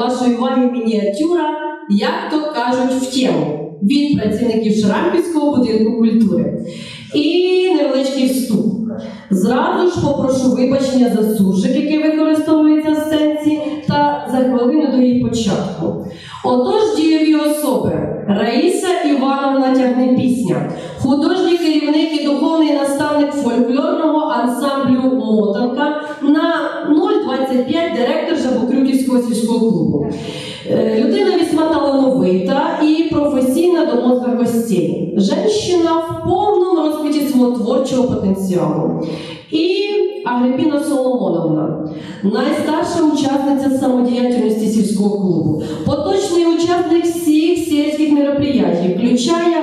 Вашої вам мініатюра, як то кажуть, в тему від працівників Шарамківського будинку культури. І невеличкий вступ. Зразу ж попрошу вибачення за суржик, який використовується в сенсі, та за хвилину до її початку. Отож, дієві особи Раїса Івановна тягне пісня, художній керівник і духовний наставник фольклорного ансамблю Мотанка. сільського клубу. Е, людина вісьма талановита і професійна до мозга костей. Женщина в повному розквіті свого творчого потенціалу. І Агрипіна Соломоновна, найстарша учасниця самодіятельності сільського клубу, поточний учасник всіх сільських мероприятий, включає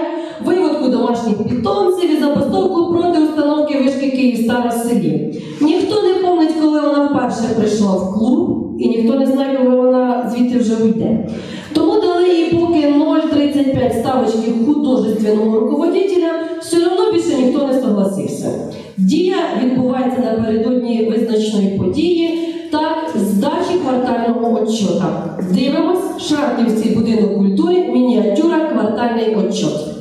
виводку домашніх питомців і запастовку проти установки вишки Київстара в селі. Ніхто не помнить, коли вона вперше прийшла в клуб і ніхто не знає, коли вона звідти вже вийде. Тому дали їй поки 0,35 ставочки художественного руководителя, все одно більше ніхто не согласився. Дія відбувається напередодні визначної події та здачі квартального отчота. Дивимось, Шарківський будинок культури, мініатюра, квартальний отчот.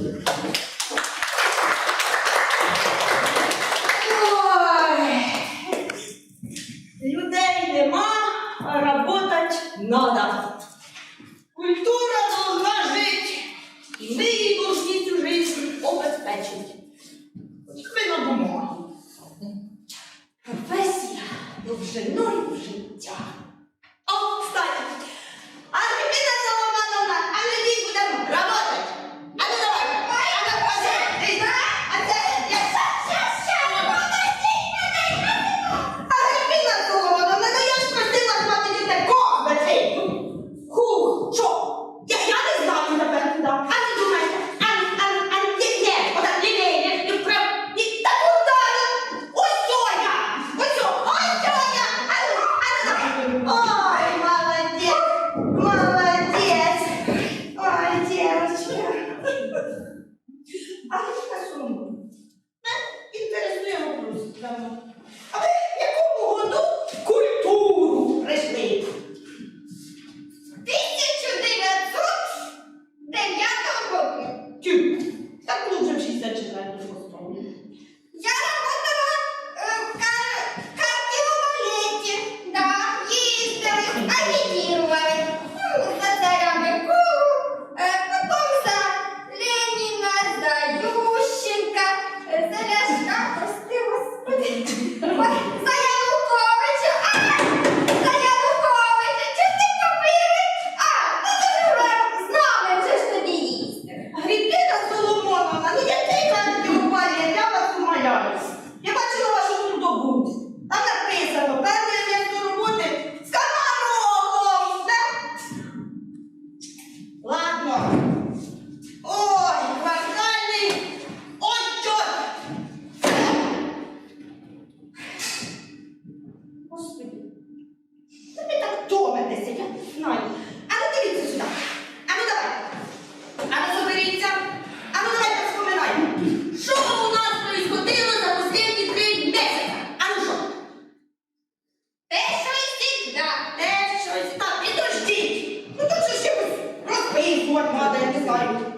light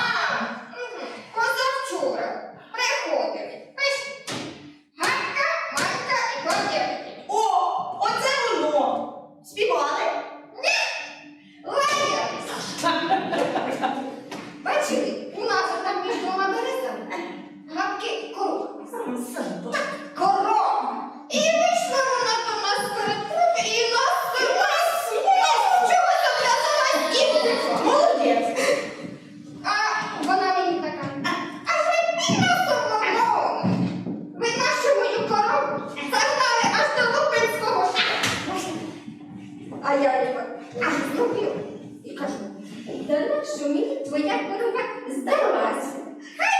Wow. А я його аж зловив і кажу, да нащо мені твоя корова здалася? Хай